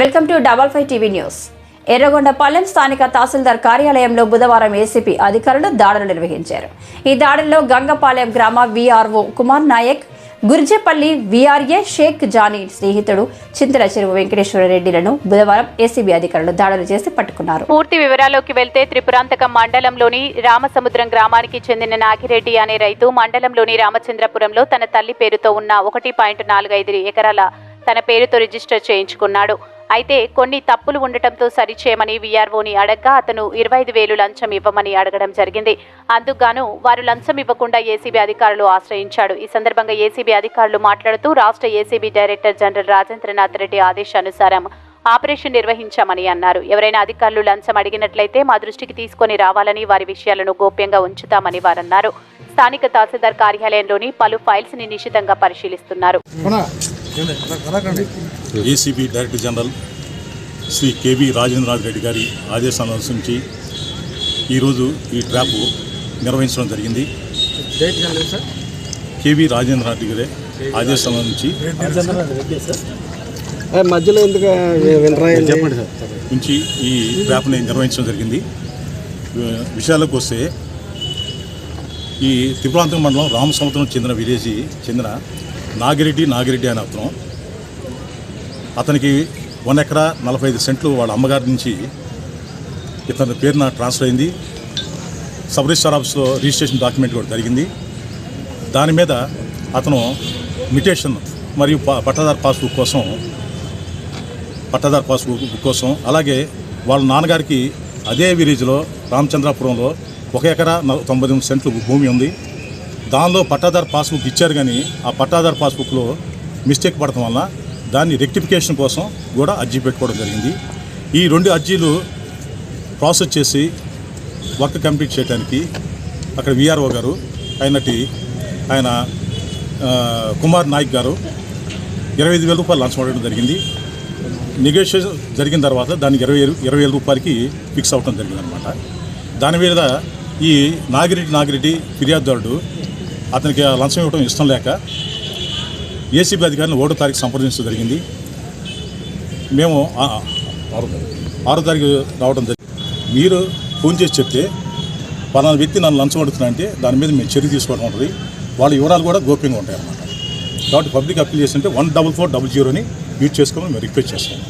Welcome to double five TV news. Yerragondapalem స్థానిక తహసీల్దార్ కార్యాలయంలో బుధవారం ఏసీపీ అధికారులు దాడులు నిర్వహించారు. ఈ దాడుల్లో గంగపాలెం గ్రామ వీఆర్ఓ కుమార్ నాయక్ గుర్జేపల్లి విఆర్ఏ షేక్ జానీ స్నేహితుడు చింతల చెరువు వెంకటేశ్వర రెడ్డిలను బుధవారం ఏసీబీ అధికారులు దాడులు చేసి పట్టుకున్నారు. పూర్తి వివరాల్లోకి వెళ్తే త్రిపురాంతకం మండలంలోని రామసముద్రం గ్రామానికి చెందిన నాగిరెడ్డి అనే రైతు మండలంలోని రామచంద్రపురంలో తన తల్లి పేరుతో ఉన్న ఒకటి పాయింట్ నాలుగైదు ఎకరాల తన పేరుతో రిజిస్టర్ చేయించుకున్నాడు. అయితే కొన్ని తప్పులు ఉండటంతో సరిచేయమని వీఆర్ఓని అడగ్గా అతను ఇరవై ఐదు వేలు లంచం ఇవ్వమని అడగడం జరిగింది అందుకుగాను వారు లంచం ఇవ్వకుండా ఏసీబీ అధికారులు ఆశ్రయించాడు ఈ సందర్భంగా ఏసీబీ అధికారులు మాట్లాడుతూ రాష్ట్ర ACB director general Rajendranath Reddy ఆదేశానుసారం ఆపరేషన్ నిర్వహించామని అన్నారు ఎవరైనా అధికారులు లంచం అడిగినట్లయితే మా దృష్టికి తీసుకొని రావాలని వారి విషయాలను గోప్యంగా ఉంచుతామని వారన్నారు స్థానిక తహసీల్దార్ కార్యాలయంలోని పలు ఫైల్స్ని నిశితంగా పరిశీలిస్తున్నారు ACB director general Shri KV Rajendranath Reddy గారి ఆదేశాల అనుసరించి ఈరోజు ఈ ట్రాప్ నిర్వహించడం జరిగింది. కేవీ రాజేంద్రనాథ్ రెడ్డి గారి ఆదేశాల నుంచి మధ్యలో ఎందుకు వినరా చెప్పండి సార్. నుంచి ఈ ట్రాప్ని నిర్వహించడం జరిగింది. విషయాలకు వస్తే ఈ త్రిపురాంతక మండలం రామసముద్రం చెందిన విలేజీ చెందిన నాగిరెడ్డి నాగిరెడ్డి అనే అతను అతనికి వన్ ఎకరా నలభై ఐదు సెంట్లు వాళ్ళ అమ్మగారి నుంచి ఇతని పేరున ట్రాన్స్ఫర్ అయింది. సబ్ రిజిస్టార్ ఆఫీస్లో రిజిస్ట్రేషన్ డాక్యుమెంట్ కూడా జరిగింది. దాని మీద అతను మిటేషన్ మరియు పట్టాదారు పాస్బుక్ కోసం పట్టాదారు పాస్బుక్ కోసం అలాగే వాళ్ళ నాన్నగారికి అదే విలేజ్లో రామచంద్రాపురంలో ఒక ఎకరా నల- తొంభై ఎనిమిది సెంట్లు భూమి ఉంది. దానిలో పట్టాదారు పాస్బుక్ ఇచ్చారు కానీ ఆ పట్టాదారు పాస్బుక్లో మిస్టేక్ పడటం వల్ల దాన్ని రెక్టిఫికేషన్ కోసం కూడా అర్జీ పెట్టుకోవడం జరిగింది. ఈ రెండు అర్జీలు ప్రాసెస్ చేసి వర్క్ కంప్లీట్ చేయడానికి అక్కడ విఆర్ఓ గారు ఆయనటి ఆయన కుమార్ నాయక్ గారు ఇరవై ఐదు వేల రూపాయలు లంచం అడగడం జరిగింది. నెగోషియేషన్ జరిగిన తర్వాత దానికి ఇరవై ఇరవై వేల రూపాయలకి ఫిక్స్ అవ్వడం జరిగింది అనమాట దాని మీద ఈ నాగిరెడ్డి నాగిరెడ్డి ఫిర్యాదుదారుడు అతనికి ఆ లంచం ఇవ్వడం ఇష్టం లేక ఏసీబీ అధికారిని ఒకటో తారీఖు సంప్రదించడం జరిగింది. మేము ఆరో తారీఖు. రావడం జరిగింది. మీరు ఫోన్ చేసి చెప్తే పలానా వ్యక్తి నన్ను లంచం అడుగుతున్నా అంటే దాని మీద మేము చర్య తీసుకోవడం ఉంటుంది. వాళ్ళ వివరాలు కూడా గోప్యంగా ఉంటాయి అన్నమాట. కాబట్టి పబ్లిక్ అప్పీల్ అంటే వన్ డబల్ ఫోర్ డబల్ జీరోని యూజ్ చేసుకోమని మేము రిక్వెస్ట్ చేస్తాం